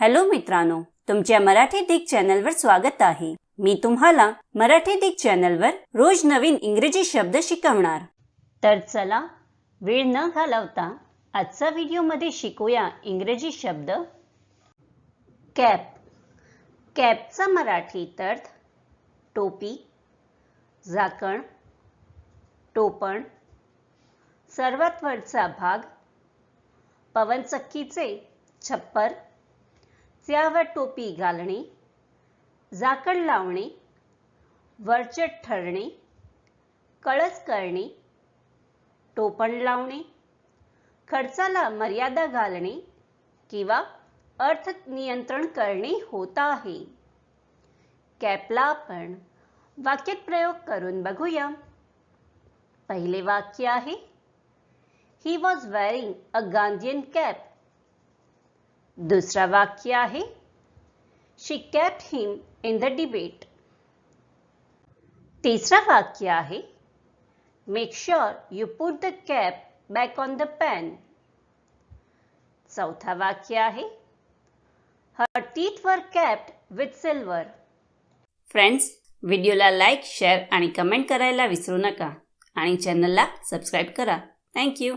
Hello मित्रांनो तुमच्या मराठी दिग चॅनलवर स्वागत आहे. मी तुम्हाला मराठी दिग चॅनलवर रोज नवीन इंग्रजी शब्द शिकवणार. तर चला वेळ न घालवता आजचा व्हिडिओमध्ये शिकूया इंग्रजी शब्द. कॅप. कॅपचा मराठीत अर्थ टोपी झाकण टोपण. सर्वात वरचा भाग पवनचक्कीचे छप्पर त्यावर टोपी घालणे झाकण लावणे वरचट ठरणे कळस करणे टोपण लावणे खर्चाला मर्यादा घालणे किंवा अर्थ नियंत्रण करणे होत आहे. कॅपला आपण वाक्यात प्रयोग करून बघूया. पहिले वाक्य आहे he was wearing a Gandhian cap दुसरा वाक्य आहे. She capped him in the debate तिसरा वाक्य आहे. Make sure you put the cap back on the pan चौथा वाक्य आहे. Her teeth were capped with silver friends व्हिडिओला लाईक शेअर आणि कमेंट करायला विसरू नका. आणि चॅनलला सबस्क्राईब करा. थँक्यू